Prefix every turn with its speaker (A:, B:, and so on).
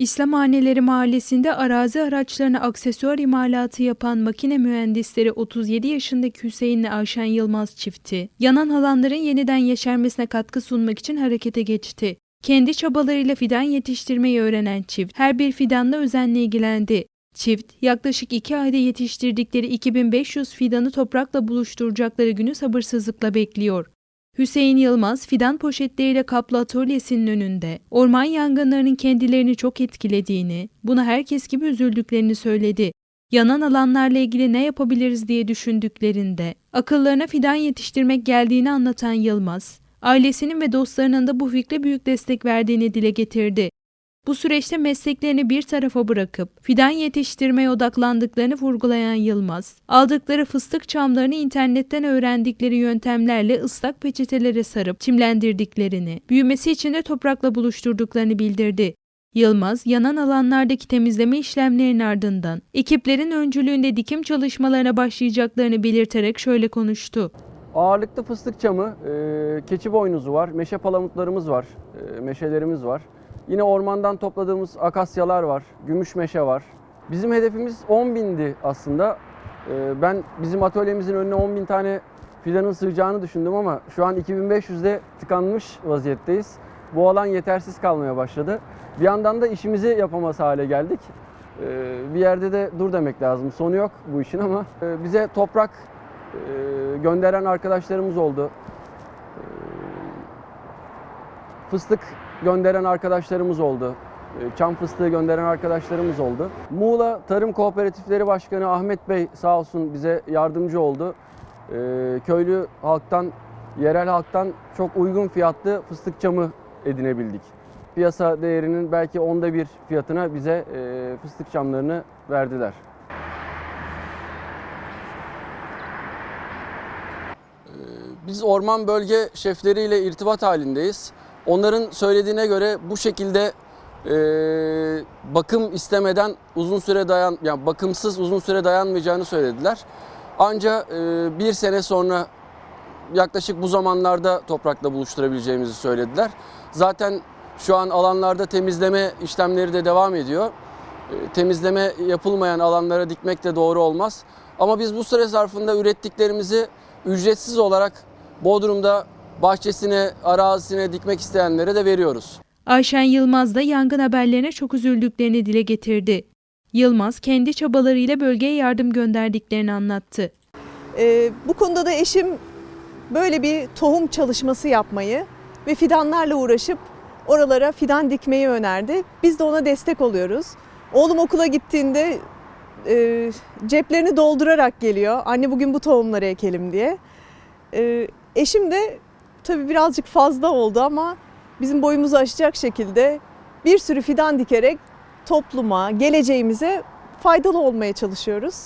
A: İslam Haneleri Mahallesi'nde arazi araçlarına aksesuar imalatı yapan makine mühendisleri 37 yaşındaki Hüseyin'le Ayşen Yılmaz çifti, yanan alanların yeniden yeşermesine katkı sunmak için harekete geçti. Kendi çabalarıyla fidan yetiştirmeyi öğrenen çift, her bir fidanla özenle ilgilendi. Çift, yaklaşık iki ayda yetiştirdikleri 2500 fidanı toprakla buluşturacakları günü sabırsızlıkla bekliyor. Hüseyin Yılmaz, fidan poşetleriyle kaplı atölyesinin önünde orman yangınlarının kendilerini çok etkilediğini, buna herkes gibi üzüldüklerini söyledi. Yanan alanlarla ilgili ne yapabiliriz diye düşündüklerinde, akıllarına fidan yetiştirmek geldiğini anlatan Yılmaz, ailesinin ve dostlarının da bu fikre büyük destek verdiğini dile getirdi. Bu süreçte mesleklerini bir tarafa bırakıp fidan yetiştirmeye odaklandıklarını vurgulayan Yılmaz, aldıkları fıstık çamlarını internetten öğrendikleri yöntemlerle ıslak peçetelere sarıp çimlendirdiklerini, büyümesi için de toprakla buluşturduklarını bildirdi. Yılmaz, yanan alanlardaki temizleme işlemlerinin ardından ekiplerin öncülüğünde dikim çalışmalarına başlayacaklarını belirterek şöyle konuştu.
B: Ağırlıklı fıstık çamı, e, keçi boynuzu var, meşe palamutlarımız var, e, meşelerimiz var. Yine ormandan topladığımız akasyalar var, gümüş meşe var. Bizim hedefimiz 10 bindi aslında. E, ben bizim atölyemizin önüne 10 bin tane fidanın sığacağını düşündüm ama şu an 2500'de tıkanmış vaziyetteyiz. Bu alan yetersiz kalmaya başladı. Bir yandan da işimizi yapamaz hale geldik. E, bir yerde de dur demek lazım. Sonu yok bu işin ama e, bize toprak e, gönderen arkadaşlarımız oldu. E, Fıstık gönderen arkadaşlarımız oldu. E, Çam fıstığı gönderen arkadaşlarımız oldu. Muğla Tarım Kooperatifleri Başkanı Ahmet Bey sağ olsun bize yardımcı oldu. E, Köylü halktan, yerel halktan çok uygun fiyatlı fıstık çamı edinebildik. Piyasa değerinin belki onda bir fiyatına bize e, fıstık çamlarını verdiler. Biz orman bölge şefleriyle irtibat halindeyiz. Onların söylediğine göre bu şekilde e, bakım istemeden uzun süre dayan, yani bakımsız uzun süre dayanmayacağını söylediler. Anca e, bir sene sonra yaklaşık bu zamanlarda toprakla buluşturabileceğimizi söylediler. Zaten şu an alanlarda temizleme işlemleri de devam ediyor. E, temizleme yapılmayan alanlara dikmek de doğru olmaz. Ama biz bu süre zarfında ürettiklerimizi ücretsiz olarak Bodrum'da bahçesine, arazisine dikmek isteyenlere de veriyoruz.
A: Ayşen Yılmaz da yangın haberlerine çok üzüldüklerini dile getirdi. Yılmaz kendi çabalarıyla bölgeye yardım gönderdiklerini anlattı.
C: Ee, bu konuda da eşim böyle bir tohum çalışması yapmayı ve fidanlarla uğraşıp oralara fidan dikmeyi önerdi. Biz de ona destek oluyoruz. Oğlum okula gittiğinde e, ceplerini doldurarak geliyor. Anne bugün bu tohumları ekelim diye. E, eşim de tabii birazcık fazla oldu ama bizim boyumuzu aşacak şekilde bir sürü fidan dikerek topluma, geleceğimize faydalı olmaya çalışıyoruz.